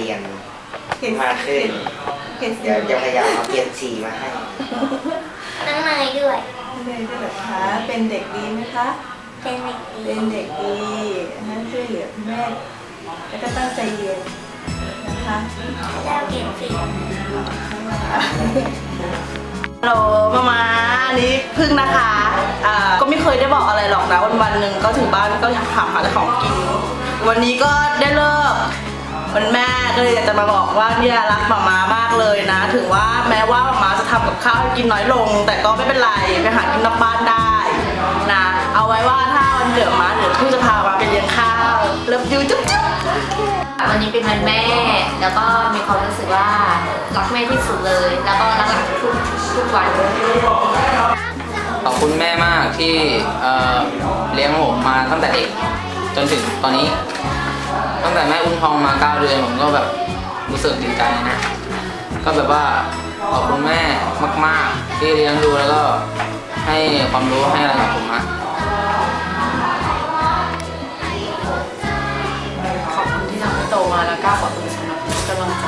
ลี่ยนสีเดี๋ยวจะพยายามเอาเปลี่ยนสีมาให้น้องเนยด้วยเลยด้วยเหรอคะเป็นเด็กดีไหมคะเป็นเด็กดีเป็นเด็กดีนะช่วยเหลือคุณแม่แล้วก็ตั้งใจเรียนนะคะแล้วเก็บสีฮัลโหลมามาอันนี้พึ่งนะคะอ่าก็ไม่เคยได้บอกอะไรหรอกนะวันวันๆหนึ่งก็ถึงบ้านก็ถามหาแต่ของกิน วันนี้ก็ได้เลิก วันแม่ก็เลยอยากจะมาบอกว่าเนี่ยรักหมามามากเลยนะ ถึงว่าแม้ว่าหมามาจะทำกับข้าวให้กินน้อยลง แต่ก็ไม่เป็นไรไปหากินนอกบ้านได้นะเอาไว้ว่าถ้าวันเกิดมาเดี๋ยวพึ่จะพามาไปเลี้ยงข้าวเลิฟยูจุ๊บจุ๊บวันนี้เป็นวันแม่ แล้วก็มีความรู้สึกว่ารักแม่ที่สุดเลย แล้วก็รักหลานทุกทุกวันขอบคุณแม่มากที่เเลี้ยงผมมาตั้งแต่เด็กจนถึงตอนนี้ แต่แม่อุ้มทองมาเก้าเดือนผมก็แบบรู้สึกดีใจนะ ก็แบบว่าขอบคุณแม่มาก ๆ ที่เลี้ยงดูแล้วก็ให้ความรู้ให้อะไรกับผมอะขอบคุณที่ทำให้โตมาแล้วกล้าขอบคุณสำหรับทุกกำลังใจ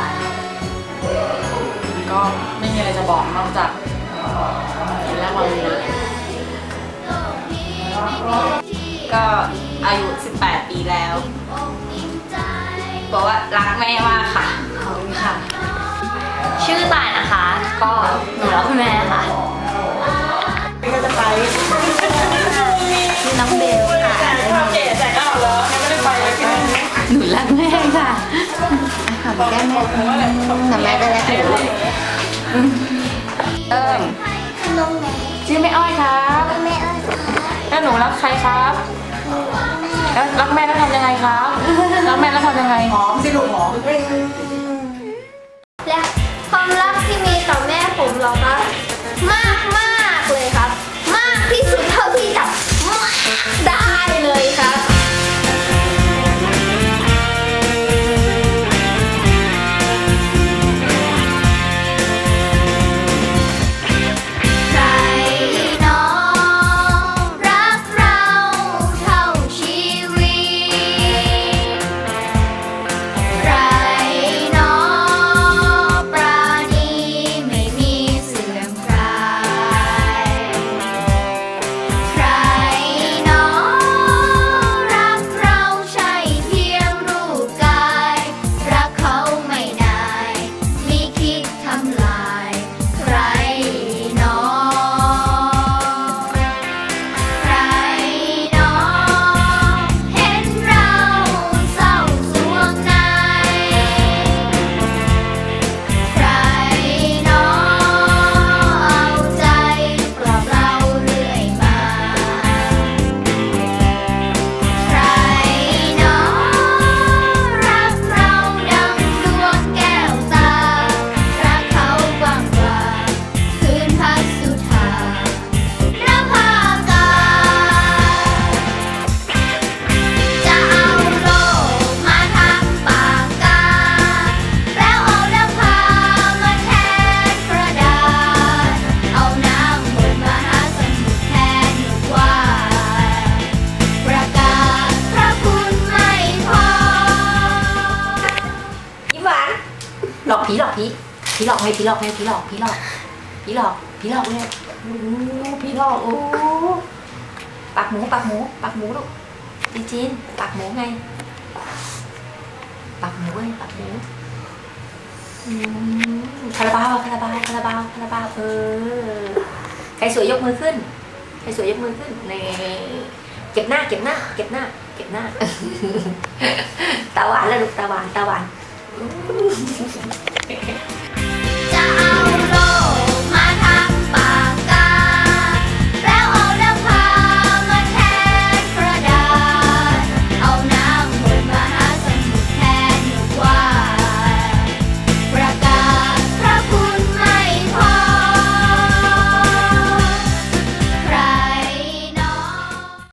ก็ไม่มีอะไรจะบอกนอกจากกินแล้วมาเลยนะก็อายุ 18 ปีแล้ว บอกว่ารักแม่มากค่ะ ขอบคุณค่ะ ชื่อตายนะคะ ก็หนูรักคุณแม่ค่ะก็จะไปชื่อน้องเบลค่ะเก๋แต่ก็เอาแล้วไม่ได้ไปเลยที่นั่นหนูรักแม่ค่ะขอบคุณแม่แม่แต่แม่ก็รักหนูเอิ่มน้องเนยชื่อแม่อ้อยครับแม่เอ้ยแล้วหนูรักใครครับแล้ว รักแม่แล้วทำยังไงครับ รักแม่แล้วทำยังไง หอมสิลูกหอม หลอกผีหลอกผีผีหลอกให้ผีหลอกให้ผีหลอกผีหลอกผีหลอกผีหลอกเนี่ยโอ้โหผีหลอกโอ้ปากหมูปากหมูปากหมูลูกจีจีนปากหมูไงปากหมูเว้ยปากหมูคาราบาวคาราบาวคาราบาวคาราบาวเออใครสวยยกมือขึ้นใครสวยยกมือขึ้นนี่เก็บหน้าเก็บหน้า เก็บหน้า เก็บหน้าตาหวานแล้วลูกตาหวานตาหวาน すいません。